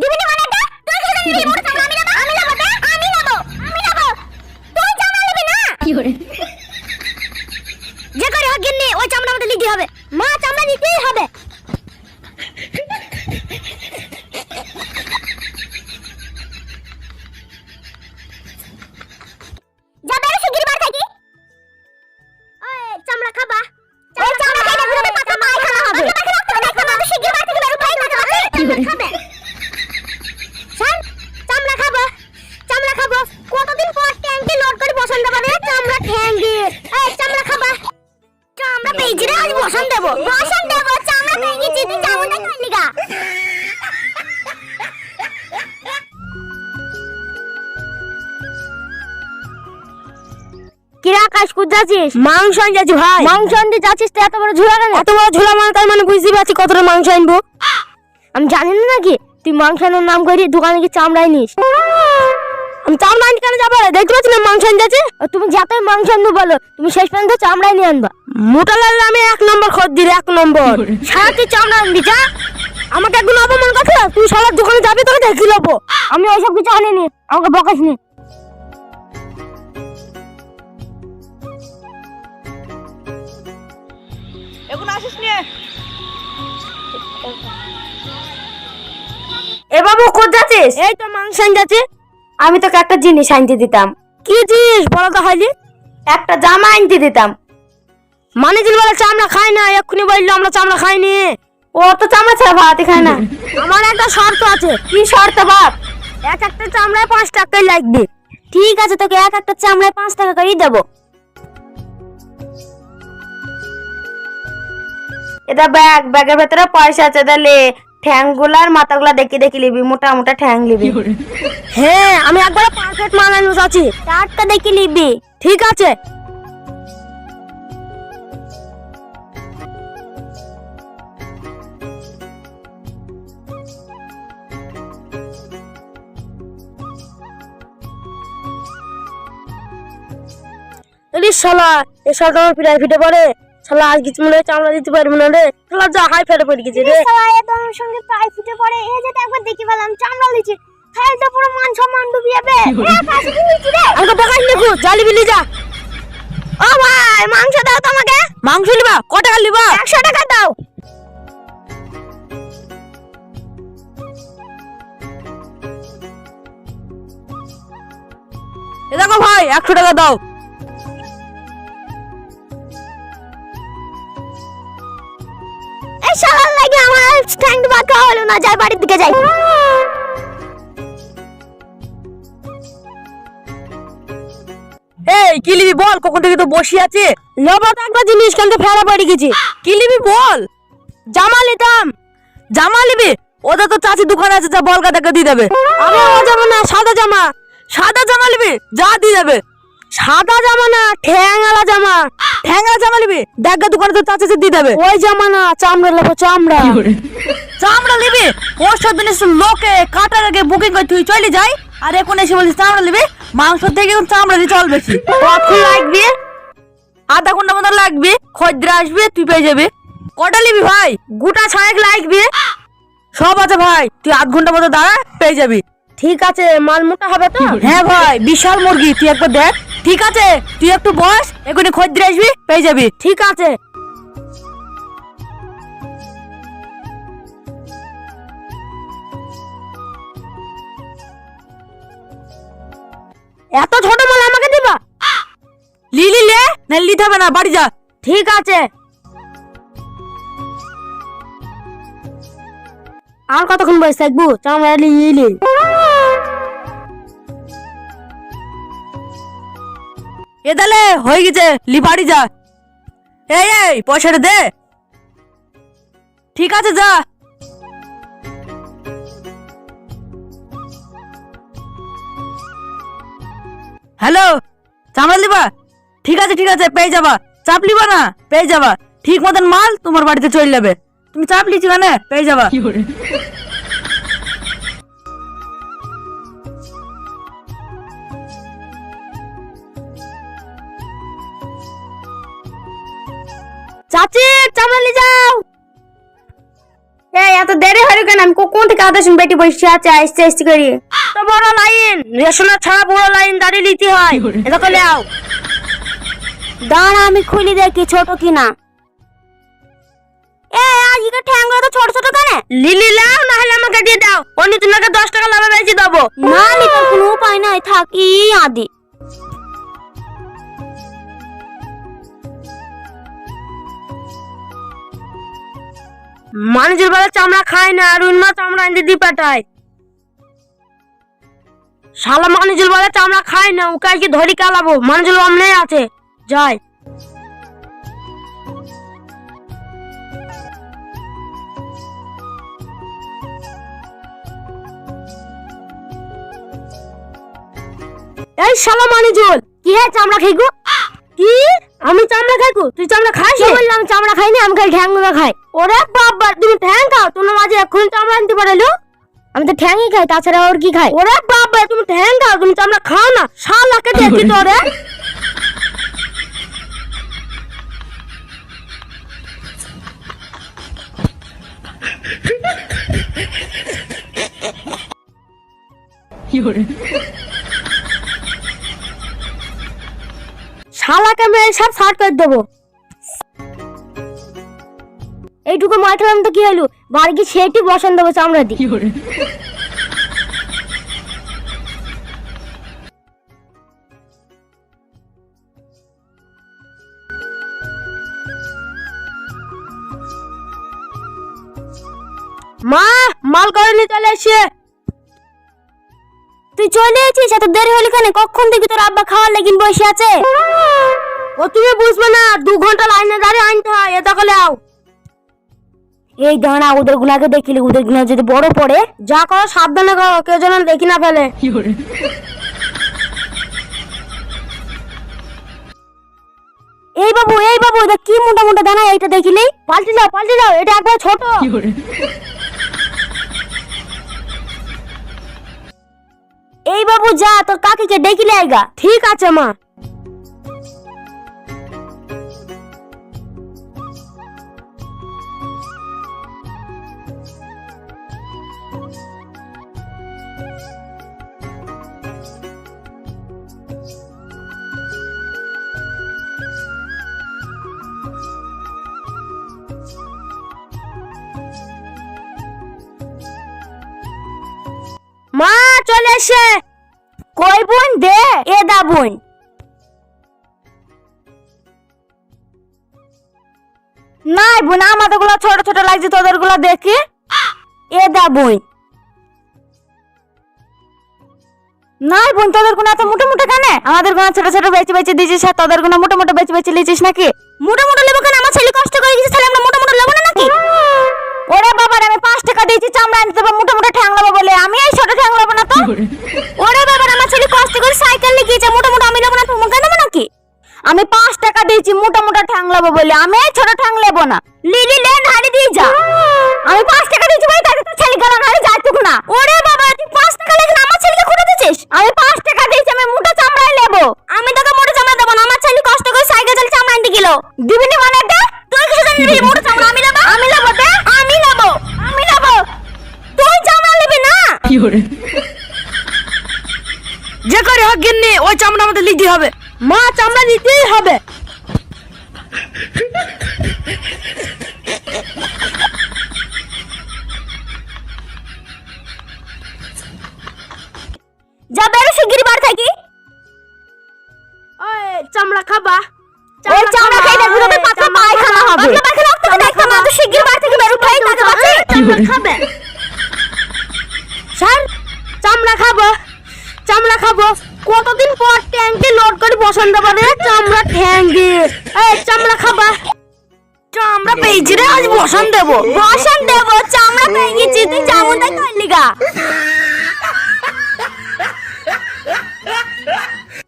দিবি না মানে তুই কি চামড়া আমি নেব? আমি নেব আমি নেব? আমি নেব? তুই চামড়া নিবি না? কি করে? যে করে হোক গিন্নি ওই চামড়া আমাদের নিতে হবে। মা চামড়া নিতেই হবে। চামড়া ঠ্যাঙ্গে এই চামড়া খাবা। চামড়া পেয়েছি রে আজ বসান দেবো। বসান দেবো চামড়া পেয়ে গেছি তুই চামড়া খাইলি গা। কিরা যাচ্ছিস? মাংস আনতে যাচ্ছি ভাই। মাংস আনতে যাচ্ছিস তো এত বড় ঝুলা কেন? এত বড় ঝোলা মানে তার মানে বুঝতে পারছি কতটা মাংস আনব। আমি জানি না নাকি তুই মাংস আনার নাম করি দোকানে কি চামড়াই নিস আমি চামড়া আনতে কেন যাব? দেখতে পাচ্ছি না মাংস আনতে যাচ্ছি আর তুমি যতই মাংস আনব বলো। তুমি শেষ পর্যন্ত চামড়াই নিয়ে আনবা। মোটা লাল আমি এক নম্বর খোঁজ দিলে এক নম্বর। সারা তুই চামড়া আনবি যা। আমাকে একদম অপমান করছে তুই সবার দোকানে যাবি তোকে দেখি লবো আমি ওইসব কিছু আনিনি আমাকে বকাস নি এখন আসিস নিয়ে এ বাবু কোথায় যাচ্ছিস? এই তো মাংস আনতে যাচ্ছি। আমি তোকে একটা জিনিস আনতে দিতাম। কি জিনিস? বলো তো একটা জামা আনতে দিতাম। মানে দিল বলে চামড়া খাই না? এক্ষুনি বলল আমরা চামড়া খাইনি। ও তো চামড়া ছাড়া ভাতই খায় না। আমার একটা শর্ত আছে। কি শর্ত বাপ এক একটা চামড়ায় পাঁচ টাকাই লাগবে। ঠিক আছে তোকে এক একটা চামড়ায় পাঁচ টাকা করেই দেবো। এটা ব্যাগ ব্যাগের ভেতরে পয়সা আছে তাহলে। ঠ্যাংগুলার মাথা গুলা দেখি দেখি লিবি মোটা মোটা ঠ্যাং লিবি। হ্যাঁ আমি একবার পারফেক্ট আনব চাচ্ছি চারটা দেখে নিবি ঠিক আছে? শালা এ আমার পিড়ায় ফিটে পড়ে। শালা আজ কিছু মনে হয় চামড়া দিতে পারব না রে। শালা যা হাই পড়ে গেছে রে। সবাই তো আমার সঙ্গে প্রায় ফুটে পড়ে। এই যে একবার দেখি পেলাম চামড়া তো পুরো মান সম্মান ডুবে যাবে এ? আমাকে দেখো জালি বিলি যা ও ভাই মাংস দাও তো আমাকে মাংস লিবা? ক টাকা লিবা? একশো টাকা দাও। এ দেখো ভাই একশো টাকা দাও। আমার স্ট্যান্ড বাঁকা হলো না যাই বাড়ির দিকে যাই এই কি বল কখন থেকে তো বসে আছে লবা একটা জিনিস কেন ফেরা পড়ে গেছি কি বল জামা নিতাম জামা লিবি ওদের তো চাচি দোকান আছে যা বলকা টাকা দিয়ে দেবে আমি ও জামা না সাদা জামা সাদা জামা লিবি যা দিয়ে দেবে সাদা জামা না ঠ্যাংলা জামা ঠ্যাংলা জামা লিবি দেখা দোকানে তো চাচি দিয়ে দেবে। ওই জামা না চামড়া নেব চামড়া। চামড়া লিবি পরশু দিন এসে লোকে কাটার আগে বুকিং করে তুই চলে যাই। আর এখন এসে বলছিস চামড়া লিবি মাংস থেকে এখন চামড়া দিয়ে চল বেশি। কখন লাগবে? আধা ঘণ্টা মতো লাগবে। খদ্দের আসবে তুই পেয়ে যাবি। কটা নিবি ভাই? গোটা ছয়েক লাগবে। সব আছে ভাই। তুই আধ ঘণ্টা মতো দাঁড়া পেয়ে যাবি। ঠিক আছে মাল মোটা হবে তো? হ্যাঁ ভাই বিশাল মুরগি। তুই একবার দেখ। ঠিক আছে, তুই একটু বস, এখনই খদ্দের আসবি, পেয়ে যাবি, ঠিক আছে। এত ছোট মাল আমাকে দিবা? লিলি লে, না লিতে হবে না, বাড়ি যা, ঠিক আছে। আর কতক্ষণ বসে থাকব? চামড়া লিলি। এ তাহলে হয়ে গেছে লি যা। এই এই, পয়সাটা দে। ঠিক আছে, যা। হ্যালো, চামড়া লিবা? ঠিক আছে ঠিক আছে, পেয়ে যাবা। চাপ লিবা না, পেয়ে যাবা। ঠিক মতন মাল তোমার বাড়িতে চলে যাবে। তুমি চাপ লিছি না পেয়ে যাবা। চাচি চামড়া লি যাও। এই এত দেরি হলো কেন? আমি কখন থেকে আদর্শ বেটি বসে আছে আস্তে আস্তে করি। তো বড় লাইন রেশনের ছাড়া বড় লাইন দাঁড়িয়ে নিতে হয়। এটা করলে আও দাঁড়া আমি খুলি দেখি ছোট কিনা। এ আজকে তো ছোট ছোট কেন? লিলি লাও না হলে আমাকে দিয়ে দাও। অন্য তোমাকে দশ টাকা লাভে বেশি দেবো। না নিতে কোনো উপায় নাই থাকি আদি। মানুষের বেলা চামড়া খায় না, আর অন্য চামড়া এনে দিয়ে পাঠায় শালা মানুষের বেলা চামড়া খায় না, ওকে আজকে ধরি কালাবো, মানুষের অমনে আছে, যাই। এই শালা মানুষুল কি হে চামড়া কি আমি চামড়া খাইকো তুই চামড়া খাস কে বললাম চামড়া খাইনি আমি খালি ঠ্যাঙ্গুলো খাই। ওরে বাবা তুমি ঠ্যাং খাও? তোমার মাঝে এক্ষুনি চামড়া আনতে পারল? আমি তো ঠ্যাংই খাই তাছাড়া ওর কি খাই ওরে বাবা তুমি ঠ্যাং খাও তুমি চামড়া খাও না। শালাকে দেখি তোরে। শালাকে মেরে সব সার্ট করে দেবো। এইটুকু মার খেলাম তো কি হলো? বাড়ি কি সেটি বসান দেবো চামড়া দি মা মাল করে নিয়ে চলে এসে তুই চলে এসেছিস? এত দেরি হলি কেন? কখন থেকে তোর আব্বা খাওয়ার লেগিন বসে আছে? ও তুমি বুঝবে না দু ঘণ্টা লাইনে দাঁড়িয়ে আনতে হয় এটা করলে আও। এই দাঁড়া ওদের গুলাকে দেখিলি ওদেরগুলা যদি বড় পড়ে। যা করো সাবধানে করো কেউ যেন দেখি না ফেলে। এই বাবু এই বাবু এটা কি মোটা মোটা দানা এইটা দেখিলি? পাল্টি দাও পাল্টি দাও এটা একবার ছোট। এই বাবু যা তোর কাকিকে দেখিলে আইগা ঠিক আছে মা মা। এসে কই বোন দে? এ দা বোন। নাই বোন আমাদেরগুলো ছোট ছোট লাগছে তোদেরগুলো দেখি। এ দা বোন। নাই বোন তোদেরগুলো এত মোটা মোটা কেন? আমাদেরগুলো ছোট ছোট বেচে বেচে দিয়েছিস আর তোদেরগুলো মোটা মোটা বেচে বেচে লিচিস নাকি? মোটা মোটা লেবো কেন? আমার ছেলে কষ্ট করে গেছে তাহলে আমরা মোটা মোটা লেবো না নাকি ওরে বাবা রে, আমি পাঁচ টাকা দিয়েছি চামড়া আনতে দেবো মোটা মোটা ঠ্যাং নেব বলে। আমি এই ছোট ঠ্যাং নেব না তো। ওরে বাবা আমার ছেলে কষ্ট করে সাইকেল লিখিয়েছে মোটা মোটা আমি নেব না তোমাকে নেব নাকি? আমি পাঁচ টাকা দিয়েছি মোটা মোটা ঠ্যাং নেব বলে। আমি এই ছোট ঠ্যাং নেব না। লিলি লেন হাড়ি দিয়ে যা। আমি পাঁচ টাকা দিয়েছি ভাই তাকে তো ছেলে গেল না যাই তুক না। ওরে বাবা তুই পাঁচ টাকা লেগে আমার ছেলেকে খুঁড়ে দিচ্ছিস আমি পাঁচ টাকা দিয়েছি আমি মোটা চামড়াই নেব। আমি তোকে মোটা চামড়া দেবো না আমার ছেলে কষ্ট করে সাইকেল চালিয়ে চামড়া আনতে গেল দিবিনি মানে তুই কিছু জানিস মোটা চামড়া আমি নেব আমি নেব দে আমি নেব আমি নেব তুই চামড়া নিবি না যে করে হোক গিন্নি ওই চামড়া আমাদের নিতে হবে। মা চামড়া নিতেই হবে। যা বেরো শিগগির বার থাকি। ওই চামড়া খাবা। ওই চামড়া খাই দেখবি তোদের পাতলা পায়খানা হবে। পাতলা পায়খানা হবে তোকে দেখতাম না তুই শিগগির বার থেকে বেরো খাই তাকে বাঁচি চামড়া খাবে। স্যার চামড়া খাব। চামড়া খাব। কতদিন পর ট্যাঙ্কে লোড করে বসন্ত পারে চামড়া ঠ্যাঙ্গে এই, চামড়া খাবা। চামড়া পেয়েছি রে, আজ বসান দেবো। বসান দেবো, চামড়া পেয়ে গেছি। তুই চামড়াটাই করলি